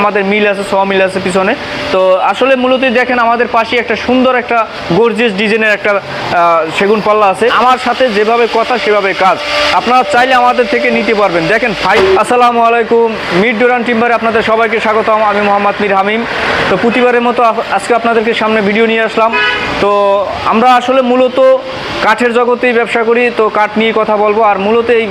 আমাদের মিল আছে ছ মিল আছে পিছনে। তো আসলে মূলত দেখেন আমাদের পাশে একটা সুন্দর একটা গর্জিয়াস ডিজাইনের একটা সেগুন পাল্লা আছে। আমার সাথে যেভাবে কথা, সেভাবে কাজ। আপনারা চাইলে আমাদের থেকে নিতে পারবেন। দেখেন ফাই আসসালামু আলাইকুম। মিড ডোরান টিম্বারে আপনাদের সবাইকে স্বাগতম। আমি মোহাম্মদ মির হামিম। তো প্রতিবারের মতো আজকে আপনাদেরকে সামনে ভিডিও নিয়ে আসলাম। তো আমরা আসলে মূলত কাঠের জগতেই ব্যবসা করি। তো কাঠ নিয়ে কথা বলব। আর মূলত এই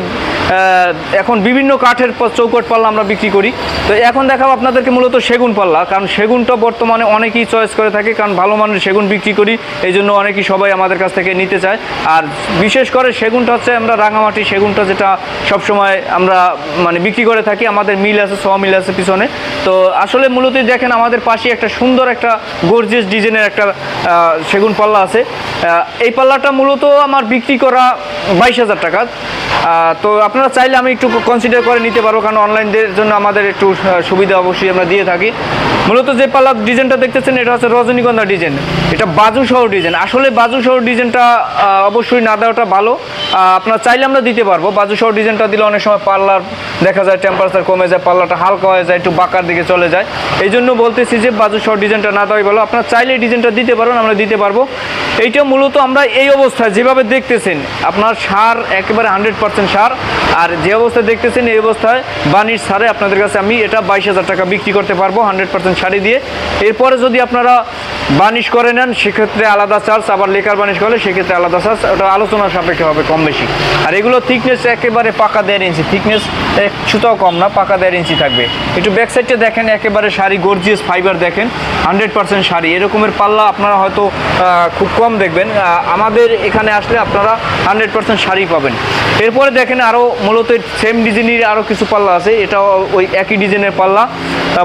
এখন বিভিন্ন কাঠের চৌকট পাল্লা আমরা বিক্রি করি। তো এখন দেখাবো আপনাদেরকে মূলত সেগুন পাল্লা, কারণ সেগুনটা বর্তমানে অনেকেই চয়েস করে থাকে, কারণ ভালো মানের সেগুন বিক্রি করি এই জন্য অনেকেই সবাই আমাদের কাছ থেকে নিতে চায়। আর বিশেষ করে সেগুনটা হচ্ছে আমরা রাঙামাটি সেগুনটা যেটা সবসময় আমরা মানে বিক্রি করে থাকি, আমাদের মিল আছে ছ মিল আছে পিছনে। তো আসলে মূলত দেখেন আমাদের পাশে একটা সুন্দর একটা গর্জিয়াস ডিজাইনের একটা সেগুন পাল্লা আছে। এই পাল্লাটা মূলত আমার বিক্রি করা বাইশ হাজার টাকা। তো আপনারা চাইলে আমি একটু কনসিডার করে নিতে পারব, কারণ অনলাইনদের জন্য আমাদের একটু সুবিধা অবশ্যই আমরা দিয়ে থাকি। মূলত যে পাল্লা ডিজাইনটা দেখতেছেন, এটা হচ্ছে রজনীগন্ধা ডিজাইন। এটা বাজু সহ ডিজাইন। আসলে বাজু সহ ডিজাইনটা অবশ্যই না দেওয়াটা ভালো। আপনারা চাইলে আমরা দিতে পারব। বাজু সহ ডিজাইনটা দিলে অনেক সময় পাল্লার দেখা যায় টেম্পারেচার কমে যায়, পাল্লাটা হালকা হয়ে যায়, একটু বাঁকার দিকে চলে যায়। এই জন্য বলতেছি যে বাজু সহ ডিজাইনটা না দেওয়াই ভালো। আপনারা চাইলে ডিজাইনটা দিতে পারবেন আমরা দিতে পারব। এইটা মূলত আমরা এই অবস্থায় যেভাবে দেখতেছেন, আপনার সার একেবারে হান্ড্রেড পার্সেন্ট সার। আর যে অবস্থায় দেখতেছেন এই অবস্থায় বানির সারে আপনাদের কাছে আমি এটা বাইশ হাজার টাকা বিক্রি করতে পারব হান্ড্রেড পার্সেন্ট শাড়ি দিয়ে। এরপরে যদি আপনারা বানিশ করে নেন, সেক্ষেত্রে আলাদা চার্জ, আবার লেকার বানিশ করলে সেক্ষেত্রে আলাদা চার্জ। ওটা আলোচনার সাপেক্ষে হবে কম বেশি আর এগুলো থিকনেস একেবারে পাকা দেড় ইঞ্চি থিকনেস এক সুতাও কম না, পাকা দেড় ইঞ্চি থাকবে। একটু ব্যাক সাইডটা দেখেন, একেবারে শাড়ি গর্জিয়াস ফাইবার দেখেন হান্ড্রেড পার্সেন্ট শাড়ি। এরকমের পাল্লা আপনারা হয়তো খুব কম দেখবেন। আমাদের এখানে আসলে আপনারা হান্ড্রেড পার্সেন্ট শাড়ি পাবেন। এরপরে দেখেন আরও মূলত সেম ডিজাইনের আরও কিছু পাল্লা আছে। এটাও ওই একই ডিজাইনের পাল্লা।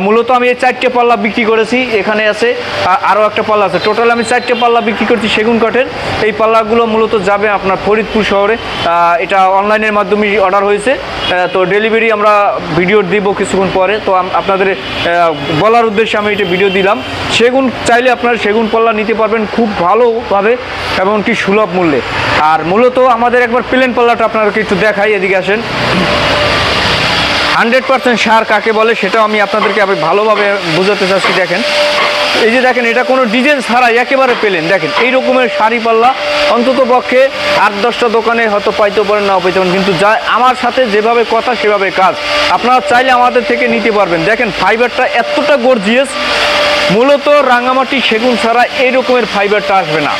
মূলত আমি এই চারটে পাল্লা বিক্রি করেছি। এখানে আছে আরও একটা পাল্লা আছে। টোটাল আমি চারটে পাল্লা বিক্রি করছি সেগুন কাঠের। এই পাল্লাগুলো মূলত যাবে আপনার ফরিদপুর শহরে। এটা অনলাইনের মাধ্যমে অর্ডার হয়েছে। তো ডেলিভারি আমরা ভিডিও দিব কিছুক্ষণ পরে। তো আপনাদের বলার উদ্দেশ্যে আমি এটা ভিডিও দিলাম। সেগুন চাইলে আপনারা সেগুন পাল্লা নিতে পারবেন খুব ভালোভাবে এবং কি সুলভ মূল্যে। আর মূলত আমাদের একবার প্লেন পাল্লাটা আপনাদেরকে একটু দেখাই, এদিকে আসেন। হান্ড্রেড পার্সেন্ট সার কাকে বলে সেটাও আমি আপনাদেরকে ভালোভাবে বোঝাতে চাচ্ছি, দেখেন। এই যে দেখেন, এটা কোনো ডিজাইন ছাড়াই একেবারে পেলেন দেখেন, এই রকমের শাড়ি পাল্লা অন্তত পক্ষে আট, দশটা দোকানে হয়তো পাইতে পারেন, নাও পাইতে পারেন। কিন্তু যা আমার সাথে যেভাবে কথা, সেভাবে কাজ। আপনারা চাইলে আমাদের থেকে নিতে পারবেন। দেখেন ফাইবারটা এতটা গর্জিয়াস মূলত রাঙামাটি সেগুন ছাড়া এই রকমের ফাইবারটা আসবে না।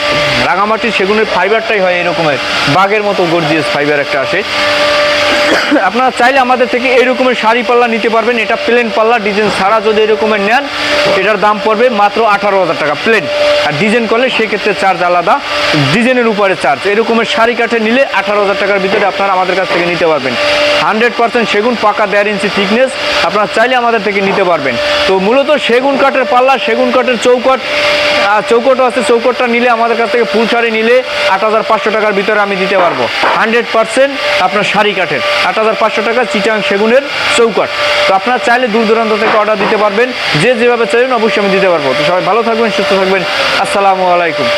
রাঙামাটি সেগুনের ফাইবারটাই হয় এই রকমের। বাঘের মতো গর্জিয়াস ফাইবার একটা আসে। আপনারা চাইলে আমাদের থেকে এরকমের শাড়ি পাল্লা নিতে পারবেন। এটা প্লেন পাল্লা ডিজাইন ছাড়া যদি এরকমের নেন, এটার দাম পড়বে মাত্র আঠারো হাজার টাকা প্লেন আর ডিজাইন করলে সেক্ষেত্রে চার্জ আলাদা ডিজাইনের উপরে চার্জ এরকমের শাড়ি কাঠে নিলে আঠারো হাজার টাকার ভিতরে আপনারা আমাদের কাছ থেকে নিতে পারবেন। হান্ড্রেড পার্সেন্ট সেগুন পাকা দেড় ইঞ্চি থিকনেস আপনারা চাইলে আমাদের থেকে নিতে পারবেন। তো মূলত সেগুন কাঠের পাল্লা, সেগুন কাঠের চৌকট চৌকটও আছে, চৌকটটা নিলে আমাদের কাছ থেকে ফুল শাড়ি নিলে আট হাজার পাঁচশো টাকার ভিতরে আমি দিতে পারব। হান্ড্রেড পার্সেন্ট আপনার শাড়ি কাঠের, আট হাজার পাঁচশো টাকা চিটাং সেগুনের চৌকট। তো আপনারা চাইলে দূর দূরান্ত থেকে অর্ডার দিতে পারবেন, যে যেভাবে চাইবেন অবশ্যই আমি দিতে পারব। তো সবাই ভালো থাকবেন, সুস্থ থাকবেন। আসসালামু আলাইকুম।